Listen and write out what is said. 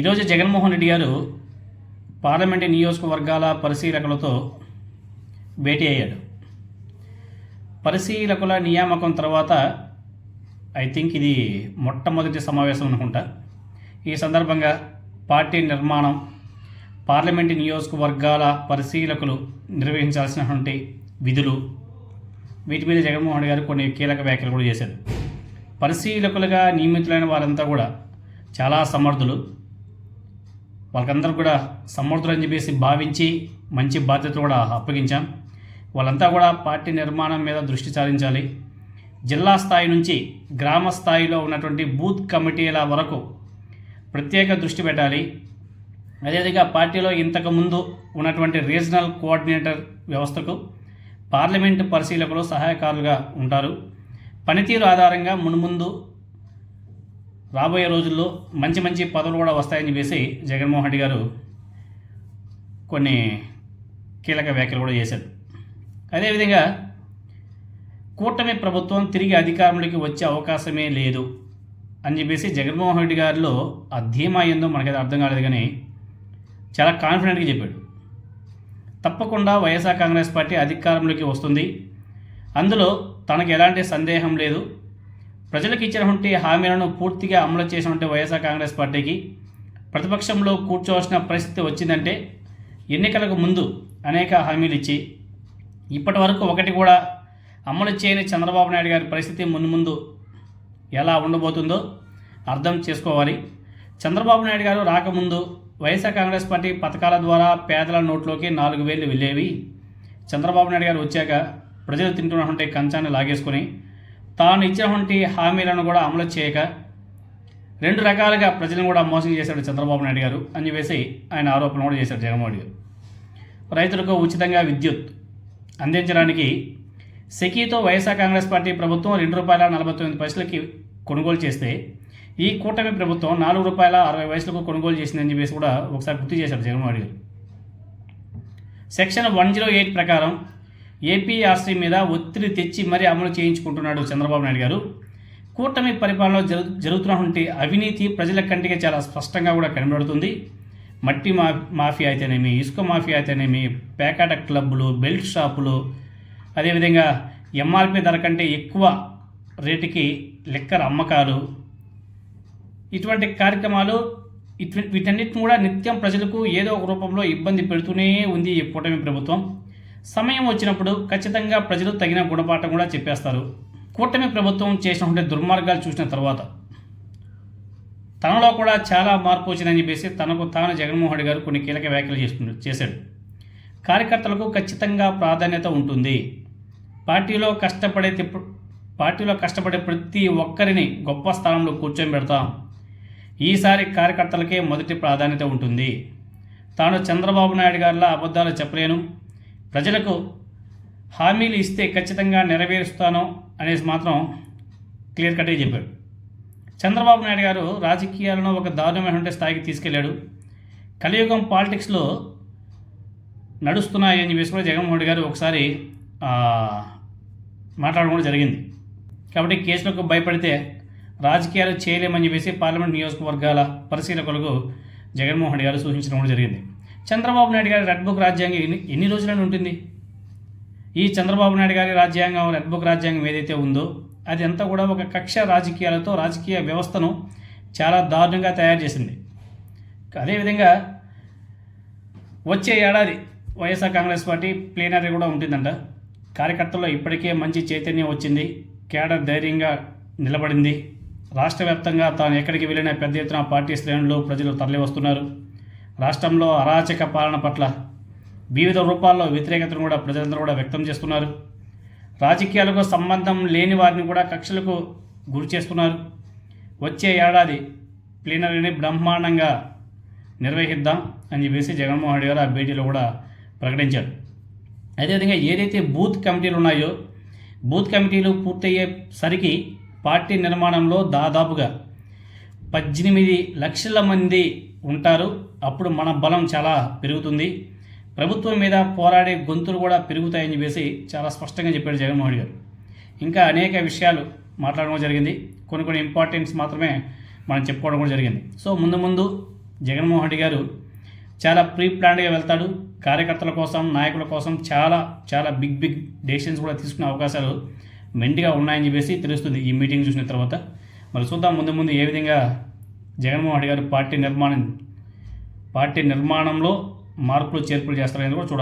ఈరోజు జగన్మోహన్ రెడ్డి గారు పార్లమెంటు నియోజకవర్గాల పరిశీలకులతో భేటీ అయ్యాడు. పరిశీలకుల నియామకం తర్వాత ఐ థింక్ ఇది మొట్టమొదటి సమావేశం అనుకుంటా. ఈ సందర్భంగా పార్టీ నిర్మాణం పార్లమెంటు నియోజకవర్గాల పరిశీలకులు నిర్వహించాల్సినటువంటి విధులు వీటి మీద జగన్మోహన్ రెడ్డి గారు కొన్ని కీలక వ్యాఖ్యలు కూడా చేశారు. పరిశీలకులుగా నియమితులైన వారంతా కూడా చాలా సమర్థులు. వాళ్ళకందరూ కూడా సమర్థులు అని చెప్పేసి భావించి మంచి బాధ్యత కూడా అప్పగించాం. వాళ్ళంతా కూడా పార్టీ నిర్మాణం మీద దృష్టి సారించాలి. జిల్లా స్థాయి నుంచి గ్రామ స్థాయిలో ఉన్నటువంటి బూత్ కమిటీల వరకు ప్రత్యేక దృష్టి పెట్టాలి. అదేవిధంగా పార్టీలో ఇంతకుముందు ఉన్నటువంటి రీజనల్ కోఆర్డినేటర్ వ్యవస్థకు పార్లమెంటు పరిశీలకులు సహాయకారులుగా ఉంటారు. పనితీరు ఆధారంగా మున్ముందు రాబోయే రోజుల్లో మంచి మంచి పదవులు కూడా వస్తాయని చెప్పేసి జగన్మోహన్ రెడ్డి గారు కొన్ని కీలక వ్యాఖ్యలు కూడా చేశారు. అదేవిధంగా కూటమి ప్రభుత్వం తిరిగి అధికారంలోకి వచ్చే అవకాశమే లేదు అని చెప్పేసి జగన్మోహన్ రెడ్డి గారిలో ఆ ధీమా ఏందో మనకైతే అర్థం కాలేదు కానీ చాలా కాన్ఫిడెంట్గా చెప్పాడు. తప్పకుండా వైఎస్ఆర్ కాంగ్రెస్ పార్టీ అధికారంలోకి వస్తుంది. అందులో తనకు ఎలాంటి సందేహం లేదు. ప్రజలకు ఇచ్చినటువంటి హామీలను పూర్తిగా అమలు చేసినటువంటి వైఎస్ఆర్ కాంగ్రెస్ పార్టీకి ప్రతిపక్షంలో కూర్చోవలసిన పరిస్థితి వచ్చిందంటే ఎన్నికలకు ముందు అనేక హామీలు ఇచ్చి ఇప్పటి వరకు ఒకటి కూడా అమలు చేయని చంద్రబాబు నాయుడు గారి పరిస్థితి ముందు ముందు ఎలా ఉండబోతుందో అర్థం చేసుకోవాలి. చంద్రబాబు నాయుడు గారు రాకముందు వైఎస్ఆర్ కాంగ్రెస్ పార్టీ పథకాల ద్వారా పేదల నోట్లోకి నాలుగు వేలు వెళ్ళేవి. చంద్రబాబు నాయుడు గారు వచ్చాక ప్రజలు తింటున్నటువంటి కంచాన్ని లాగేసుకొని తాను ఇచ్చినటువంటి హామీలను కూడా అమలు చేయక రెండు రకాలుగా ప్రజలను కూడా మోసం చేశాడు చంద్రబాబు నాయుడు గారు అని చెప్పేసి ఆయన ఆరోపణ కూడా చేశాడు జగన్మోహన్ గారు. రైతులకు ఉచితంగా విద్యుత్ అందించడానికి సెకీతో వైఎస్ఆర్ కాంగ్రెస్ పార్టీ ప్రభుత్వం రెండు రూపాయల నలభై తొమ్మిది పైసలకి కొనుగోలు చేస్తే ఈ కూటమి ప్రభుత్వం నాలుగు రూపాయల అరవై వయసులకు కొనుగోలు చేసిందని చెప్పేసి కూడా ఒకసారి గుర్తు చేశారు జగన్మోహన్ గారు. సెక్షన్ వన్ జీరో ఎయిట్ ప్రకారం ఏపీఆర్సీ మీద ఒత్తిడి తెచ్చి మరీ అమలు చేయించుకుంటున్నాడు చంద్రబాబు నాయుడు గారు. కూటమి పరిపాలనలో జరు జరుగుతున్నటువంటి అవినీతి ప్రజల కంటికి చాలా స్పష్టంగా కూడా కనబడుతుంది. మట్టి మా మాఫియా అయితేనేమి ఇసుక మాఫియా అయితేనేమి పేకాట క్లబ్బులు బెల్ట్ షాపులు అదేవిధంగా ఎంఆర్పి ధర కంటే ఎక్కువ రేటుకి లెక్కర్ అమ్మకాలు ఇటువంటి కార్యక్రమాలు ఇటు వీటన్నిటిని కూడా నిత్యం ప్రజలకు ఏదో ఒక రూపంలో ఇబ్బంది పెడుతూనే ఉంది ఈ కూటమి ప్రభుత్వం. సమయం వచ్చినప్పుడు ఖచ్చితంగా ప్రజలు తగిన గుణపాఠం కూడా చెప్పేస్తారు. కూటమి ప్రభుత్వం చేసినటువంటి దుర్మార్గాలు చూసిన తర్వాత తనలో కూడా చాలా మార్పు వచ్చిందని చెప్పేసి తనకు తాను జగన్మోహన్ రెడ్డి గారు కొన్ని కీలక వ్యాఖ్యలు చేస్తున్నాడు చేశాడు. కార్యకర్తలకు ఖచ్చితంగా ప్రాధాన్యత ఉంటుంది. పార్టీలో కష్టపడే పార్టీలో కష్టపడే ప్రతి ఒక్కరిని గొప్ప స్థానంలో కూర్చోబెడతాం పెడతాం. ఈసారి కార్యకర్తలకే మొదటి ప్రాధాన్యత ఉంటుంది. తాను చంద్రబాబు నాయుడు గారిలా అబద్ధాలు చెప్పలేను. ప్రజలకు హామీలు ఇస్తే ఖచ్చితంగా నెరవేరుస్తాను అనేసి మాత్రం క్లియర్ కట్గా చెప్పాడు. చంద్రబాబు నాయుడు గారు రాజకీయాలను ఒక దారుణమైనటువంటి స్థాయికి తీసుకెళ్ళాడు. కలియుగం పాలిటిక్స్లో నడుస్తున్నాయని చెప్పేసి కూడా జగన్మోహన్ రెడ్డి గారు ఒకసారి మాట్లాడడం కూడా జరిగింది. కాబట్టి కేసులకు భయపడితే రాజకీయాలు చేయలేమని చెప్పేసి పార్లమెంట్ నియోజకవర్గాల పరిశీలకులకు జగన్మోహన్ రెడ్డి గారు సూచించడం కూడా జరిగింది. చంద్రబాబు నాయుడు గారి రెడ్ బుక్ రాజ్యాంగం ఎన్ని ఎన్ని రోజులని ఉంటుంది? ఈ చంద్రబాబు నాయుడు గారి రాజ్యాంగం రెడ్ బుక్ రాజ్యాంగం ఏదైతే ఉందో అది అంతా కూడా ఒక కక్ష రాజకీయాలతో రాజకీయ వ్యవస్థను చాలా దారుణంగా తయారు చేసింది. అదేవిధంగా వచ్చే ఏడాది వైఎస్ఆర్ కాంగ్రెస్ పార్టీ ప్లేనరీ కూడా ఉంటుందంట. కార్యకర్తల్లో ఇప్పటికే మంచి చైతన్యం వచ్చింది. కేడర్ ధైర్యంగా నిలబడింది. రాష్ట్ర వ్యాప్తంగా తాను ఎక్కడికి వెళ్ళినా పెద్ద ఎత్తున పార్టీ శ్రేణులు ప్రజలు తరలి వస్తున్నారు రాష్ట్రంలో అరాచక పాలన పట్ల వివిధ రూపాల్లో వ్యతిరేకతను కూడా ప్రజలందరూ కూడా వ్యక్తం చేస్తున్నారు. రాజకీయాలకు సంబంధం లేని వారిని కూడా కక్షలకు గురి చేస్తున్నారు. వచ్చే ఏడాది ప్లీనరీని బ్రహ్మాండంగా నిర్వహిద్దాం అని చెప్పేసి జగన్మోహన్ రెడ్డి గారు ఆ భేటీలో కూడా ప్రకటించారు. అదేవిధంగా ఏదైతే బూత్ కమిటీలు ఉన్నాయో బూత్ కమిటీలు పూర్తయ్యేసరికి పార్టీ నిర్మాణంలో దాదాపుగా పద్దెనిమిది లక్షల మంది ఉంటారు. అప్పుడు మన బలం చాలా పెరుగుతుంది. ప్రభుత్వం మీద పోరాడే గొంతులు కూడా పెరుగుతాయని చెప్పేసి చాలా స్పష్టంగా చెప్పాడు జగన్మోహన్ గారు. ఇంకా అనేక విషయాలు మాట్లాడడం జరిగింది. కొన్ని కొన్ని ఇంపార్టెన్స్ మాత్రమే మనం చెప్పుకోవడం కూడా జరిగింది. సో ముందు ముందు జగన్మోహన్ రెడ్డి గారు చాలా ప్రీ ప్లాన్డ్గా వెళ్తాడు. కార్యకర్తల కోసం నాయకుల కోసం చాలా చాలా బిగ్ బిగ్ డెసిషన్స్ కూడా తీసుకునే అవకాశాలు మెండిగా ఉన్నాయని చెప్పేసి తెలుస్తుంది ఈ మీటింగ్ చూసిన తర్వాత. మరి చూద్దాం ముందు ముందు ఏ విధంగా జగన్మోహన్ రెడ్డి గారు పార్టీ నిర్మాణం పార్టీ నిర్మాణంలో మార్పులు చేర్పులు చేస్తారని కూడా చూడాలి.